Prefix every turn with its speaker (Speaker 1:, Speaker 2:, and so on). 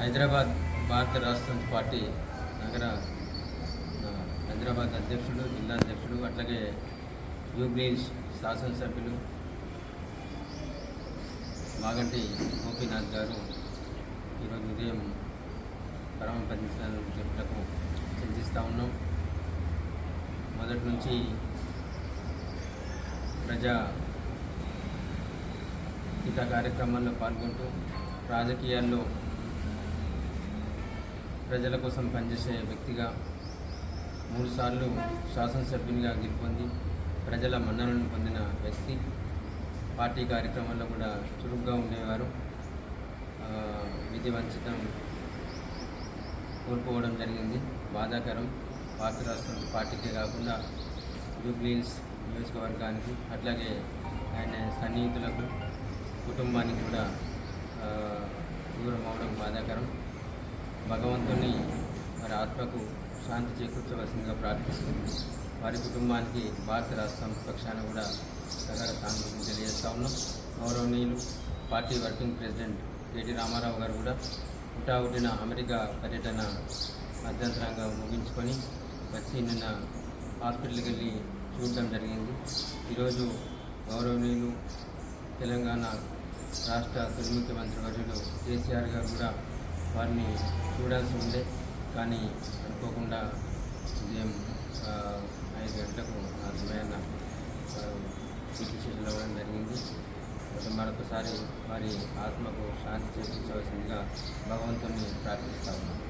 Speaker 1: హైదరాబాద్ భారత రాష్ట్ర పార్టీ నగర హైదరాబాద్ అధ్యక్షుడు జిల్లా అధ్యక్షుడు అట్లాగే జూబ్లీస్ శాసనసభ్యులు మాగంటి గోపీనాథ్ గారు ఈరోజు ఉదయం పరమపదించడానికి చెప్పులకు చింతిస్తూ ఉన్నాం. మొదటి నుంచి ప్రజా హిత కార్యక్రమాల్లో పాల్గొంటూ రాజకీయాల్లో ప్రజల కోసం పనిచేసే వ్యక్తిగా మూడుసార్లు శాసనసభ్యునిగా గెలుపొంది ప్రజల మన్ననలను పొందిన వ్యక్తి. పార్టీ కార్యక్రమాల్లో కూడా చురుగ్గా ఉండేవారు. ఆ, విధి కోల్పోవడం జరిగింది. బాధాకరం. భారత రాష్ట్రం పార్టీకే కాకుండా జూబ్లీహిల్స్ నియోజకవర్గానికి అట్లాగే ఆయన సన్నిహితులకు కుటుంబానికి కూడా దూరం అవడం బాధాకరం. భగవంతుని వారి ఆత్మకు శాంతి చేకూర్చవలసిందిగా ప్రార్థిస్తూ వారి కుటుంబానికి భారత రాష్ట్రం పక్షాన కూడా సగర సానుభూతిని తెలియజేస్తా ఉన్నాం. గౌరవనీయులు party working president KT Ramarao garu కూడా హుటాహుటిన అమెరికా పర్యటన మధ్యంతరంగా ముగించుకొని వచ్చి నిన్న హాస్పిటల్కి వెళ్ళి చూడడం జరిగింది. ఈరోజు గౌరవనీయులు తెలంగాణ రాష్ట్ర తొలి ముఖ్యమంత్రి వర్యులు కేసీఆర్ గారు కూడా వారిని చూడాల్సి ఉండే కానీ అనుకోకుండా ఉదయం ఐదు గంటలకు ఆ సమయాన చికిత్సలు అవ్వడం జరిగింది. మరొకసారి వారి ఆత్మకు శాంతి చేకూర్చవలసిందిగా భగవంతుని ప్రార్థిస్తా ఉన్నాను